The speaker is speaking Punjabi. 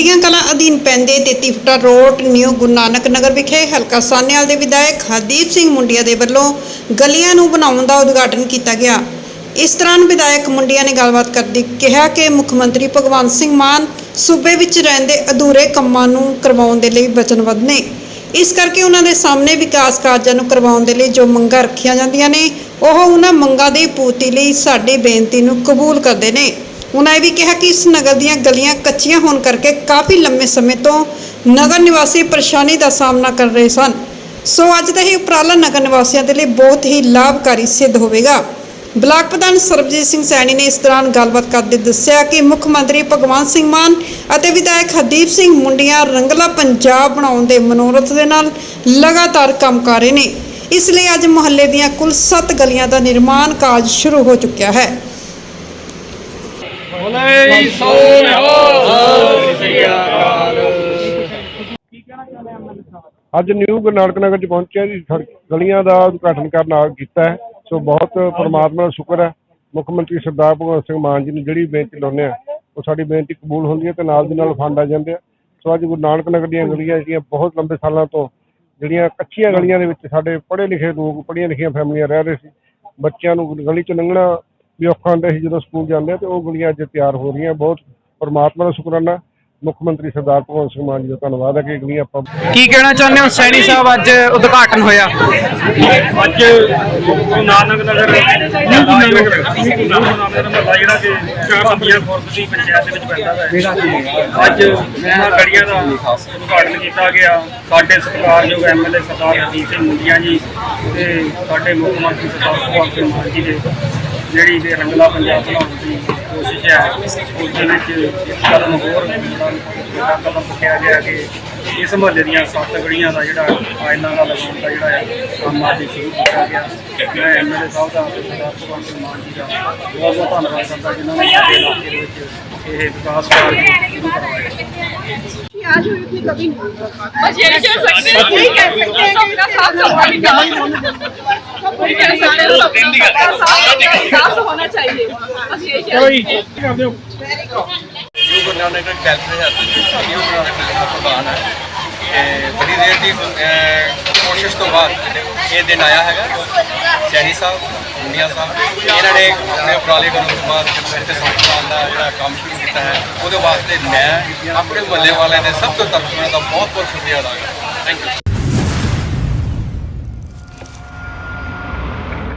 ਮੁੰਡੀਆਂ ਕਲਾਂ ਅਧੀਨ ਪੈਂਦੇ 33 ਫੁੱਟਾ ਰੋਡ, ਨਿਊ ਗੁਰੂ ਨਾਨਕ ਨਗਰ ਵਿਖੇ ਹਲਕਾ ਸਾਨੇਵਾਲ ਦੇ ਵਿਧਾਇਕ ਹਰਦੀਪ ਸਿੰਘ ਮੁੰਡੀਆਂ ਦੇ ਵੱਲੋਂ ਗਲੀਆਂ ਨੂੰ ਬਣਾਉਣ ਦਾ ਉਦਘਾਟਨ ਕੀਤਾ ਗਿਆ। ਇਸ ਦੌਰਾਨ ਵਿਧਾਇਕ ਮੁੰਡੀਆਂ ਨੇ ਗੱਲਬਾਤ ਕਰਦੀ ਕਿਹਾ ਕਿ ਮੁੱਖ ਮੰਤਰੀ ਭਗਵੰਤ ਸਿੰਘ ਮਾਨ ਸੂਬੇ ਵਿੱਚ ਰਹਿੰਦੇ ਅਧੂਰੇ ਕੰਮਾਂ ਨੂੰ ਕਰਵਾਉਣ ਦੇ ਲਈ ਵਚਨਬੱਧ ਨੇ। ਇਸ ਕਰਕੇ ਉਹਨਾਂ ਦੇ ਸਾਹਮਣੇ ਵਿਕਾਸ ਕਾਰਜਾਂ ਨੂੰ ਕਰਵਾਉਣ ਦੇ ਲਈ ਜੋ ਮੰਗਾਂ ਰੱਖੀਆਂ ਜਾਂਦੀਆਂ ਨੇ, ਉਹ ਉਹਨਾਂ ਮੰਗਾਂ ਦੀ ਪੂਰਤੀ ਲਈ ਸਾਡੀ ਬੇਨਤੀ ਨੂੰ ਕਬੂਲ ਕਰਦੇ ਨੇ। ਉਹਨਾਂ ਇਹ ਵੀ ਕਿਹਾ ਕਿ ਇਸ ਨਗਰ ਦੀਆਂ ਗਲੀਆਂ ਕੱਚੀਆਂ ਹੋਣ ਕਰਕੇ ਕਾਫੀ ਲੰਮੇ ਸਮੇਂ ਤੋਂ ਨਗਰ ਨਿਵਾਸੀ ਪਰੇਸ਼ਾਨੀ ਦਾ ਸਾਹਮਣਾ ਕਰ ਰਹੇ ਸਨ। ਸੋ ਅੱਜ ਦਾ ਇਹ ਉਪਰਾਲਾ ਨਗਰ ਨਿਵਾਸੀਆਂ ਦੇ ਲਈ ਬਹੁਤ ਹੀ ਲਾਭਕਾਰੀ ਸਿੱਧ ਹੋਵੇਗਾ। ਬਲਾਕ ਪ੍ਰਧਾਨ ਸਰਬਜੀਤ ਸਿੰਘ ਸੈਣੀ ਨੇ ਇਸ ਦੌਰਾਨ ਗੱਲਬਾਤ ਕਰਦੇ ਦੱਸਿਆ ਕਿ ਮੁੱਖ ਮੰਤਰੀ ਭਗਵੰਤ ਸਿੰਘ ਮਾਨ ਅਤੇ ਵਿਧਾਇਕ ਹਰਦੀਪ ਸਿੰਘ ਮੁੰਡੀਆਂ ਰੰਗਲਾ ਪੰਜਾਬ ਬਣਾਉਣ ਦੇ ਮਨੋਰਥ ਦੇ ਨਾਲ ਲਗਾਤਾਰ ਕੰਮ ਕਰ ਰਹੇ ਨੇ। ਇਸ ਲਈ ਅੱਜ ਮੁਹੱਲੇ ਦੀਆਂ ਕੁੱਲ 7 ਗਲੀਆਂ ਦਾ ਨਿਰਮਾਣ ਕਾਜ ਸ਼ੁਰੂ ਹੋ ਚੁੱਕਿਆ ਹੈ। ਬੋਲੇ ਸੋਨਿਹਾਲ ਸ੍ਰੀ ਅੱਜ ਨਿਊ ਗੁਰੂ ਨਾਨਕ ਨਗਰ ਚ ਪਹੁੰਚਿਆ ਜੀ। ਸੜਕ ਗਲੀਆਂ ਦਾ ਉਦਘਾਟਨ ਕਰਨ ਆ ਕੀਤਾ ਹੈ। ਸੋ ਬਹੁਤ ਪਰਮਾਤਮਾ ਦਾ ਸ਼ੁਕਰ ਹੈ। ਮੁੱਖ ਮੰਤਰੀ ਸਰਦਾਰ ਭਗਵੰਤ ਸਿੰਘ ਮਾਨ ਜੀ ਨੂੰ ਜਿਹੜੀ ਬੇਨਤੀ ਲਾਉਂਦੇ ਆ ਉਹ ਸਾਡੀ ਬੇਨਤੀ ਕਬੂਲ ਹੁੰਦੀ ਹੈ ਤੇ ਨਾਲ ਦੀ ਨਾਲ ਫੰਡ ਆ ਜਾਂਦੇ ਆ। ਸੋ ਅੱਜ ਗੁਰੂ ਨਾਨਕ ਨਗਰ ਦੀਆਂ ਗਲੀਆਂ ਜਿਹੜੀਆਂ ਬਹੁਤ ਲੰਬੇ ਸਾਲਾਂ ਤੋਂ, ਜਿਹੜੀਆਂ ਕੱਚੀਆਂ ਗਲੀਆਂ ਦੇ ਵਿੱਚ ਸਾਡੇ ਪੜ੍ਹੇ ਲਿਖੇ ਲੋਕ, ਪੜ੍ਹੀਆਂ ਲਿਖੀਆਂ ਫੈਮਲੀਆਂ ਰਹਿ ਰਹੇ ਸੀ। ਬੱਚਿਆਂ ਨੂੰ ਗਲੀ ਚ ਲੰਘਣਾ ਵੀ ਔਖਾ ਹੁੰਦਾ ਸੀ ਜਦੋਂ ਸਕੂਲ ਜਾਂਦੇ ਤੇ ਉਹ ਗਲੀਆਂ ਅੱਜ ਤਿਆਰ ਹੋ ਰਹੀਆਂ ਬਹੁਤ ਪਰਮਾਤਮਾ ਦਾ ਸ਼ੁਕਰਾਨਾ। ਮੁੱਖ ਮੰਤਰੀ ਸਰਦਾਰ ਭਗਵੰਤ ਸਿੰਘ ਮਾਨ ਜੀ ਦਾ ਧੰਨਵਾਦ ਹੈ ਕਿ ਇਹ ਗਲੀਆਂ ਆਪਾਂ ਕੀ ਕਹਿਣਾ ਚਾਹੁੰਦੇ ਹੋ? ਸੈਣੀ ਸਾਹਿਬ ਅੱਜ ਉਦਘਾਟਨ ਹੋਇਆ। ਅੱਜ ਗੁਰੂ ਨਾਨਕ ਨਗਰ ਨਿਊ ਨਾਨਕ ਨਗਰ ਮਹੱਲਾ ਜਿਹੜਾ ਕਿ ਚਾਬੰਦੀਆਂ ਖੁਰਦ ਦੀ ਪੰਚਾਇਤ ਦੇ ਵਿੱਚ ਪੈਂਦਾ ਹੈ। ਅੱਜ ਇਹਨਾਂ ਗੜੀਆਂ ਦਾ ਉਦਘਾਟਨ ਕੀਤਾ ਗਿਆ। ਸਾਡੇ ਸਤਿਕਾਰਯੋਗ ਐਮਐਲਏ ਸਰਦਾਰ ਹਰਜੀਤ ਸਿੰਘ ਮੁੰਡੀਆਂ ਜੀ ਤੇ ਸਾਡੇ ਮੁੱਖ ਮੰਤਰੀ ਸਰਦਾਰ ਭਗਵੰਤ ਸਿੰਘ ਮਾਨ ਜੀ ਦੇ ਜਿਹੜੀ ਕਿ ਰੰਗਲਾ ਪੰਜਾਬ ਬਣਾਉਣ ਦੀ ਕੋਸ਼ਿਸ਼ ਹੈ ਉਸ ਦੇ ਵਿੱਚ ਇੱਕ ਕਦਮ ਹੋਰ ਜਿਹੜਾ ਕਦਮ ਚੁੱਕਿਆ ਗਿਆ ਕਿ ਇਸ ਮੁਹੱਲੇ ਦੀਆਂ ਸੱਤ ਗੜੀਆਂ ਦਾ ਜਿਹੜਾ ਆਇਨਾ ਦਾ ਲਗਾਉਣ ਦਾ ਜਿਹੜਾ ਹੈ ਕੰਮ ਅੱਜ ਸ਼ੁਰੂ ਕੀਤਾ ਗਿਆ ਮੈਂ ਐਮਐਲਏ ਸਾਹਿਬ ਦਾ ਤੇ ਸਰਦਾਰ ਭਗਵੰਤ ਸਿੰਘ ਮਾਨ ਜੀ ਦਾ ਬਹੁਤ ਬਹੁਤ ਧੰਨਵਾਦ ਕਰਦਾ ਜਿਨ੍ਹਾਂ ਨੇ ਸਾਡੇ ਇਲਾਕੇ ਦੇ ਵਿੱਚ ਇਹ ਵਿਕਾਸ ਕਾਰਜ ਸ਼ੁਰੂ ਕਰਵਾਏ आज हुई थी कभी बस ये कह सकते हैं यही कह सकते हैं कि साफ सफाई का वही कह सकते हैं सबका साफ विकास ਹੋਣਾ ਚਾਹੀਏ। ਅਸੀਂ ਇਹ ਕੋਈ ਕਰ ਦਿਓ। New coordinator calculation new coordinator ਦਾ ਪ੍ਰਧਾਨ ਹੈ। ਤੇ ਬੜੀ ਦੇਰ ਦੀ ਕੋਸ਼ਿਸ਼ ਤੋਂ ਬਾਅਦ ਇਹ ਦਿਨ ਆਇਆ ਹੈਗਾ। ਸੈਣੀ ਸਾਹਿਬ ਇੰਡੀਆ ਸਾਹਿਬ ਇਹਨਾਂ ਨੇ ਆਪਣੇ ਉਪਰਾਲੇ ਕਰਨ ਤੋਂ ਬਾਅਦ ਤੇ ਸੰਸਥਾਨ ਦਾ ਜਿਹੜਾ ਕੰਮ ਸ਼ੁਰੂ ਕੀਤਾ ਹੈ ਉਹਦੇ ਵਾਸਤੇ ਮੈਂ ਆਪਣੇ ਮੱਲੇ ਵਾਲਿਆਂ ਦੇ ਸਭ ਤੋਂ ਤਰਫੋਂ ਦਾ ਬਹੁਤ ਬਹੁਤ ਸ਼ੁਕਰੀਆ ਅਦਾ ਕਰਦਾ ਥੈਂਕ ਯੂ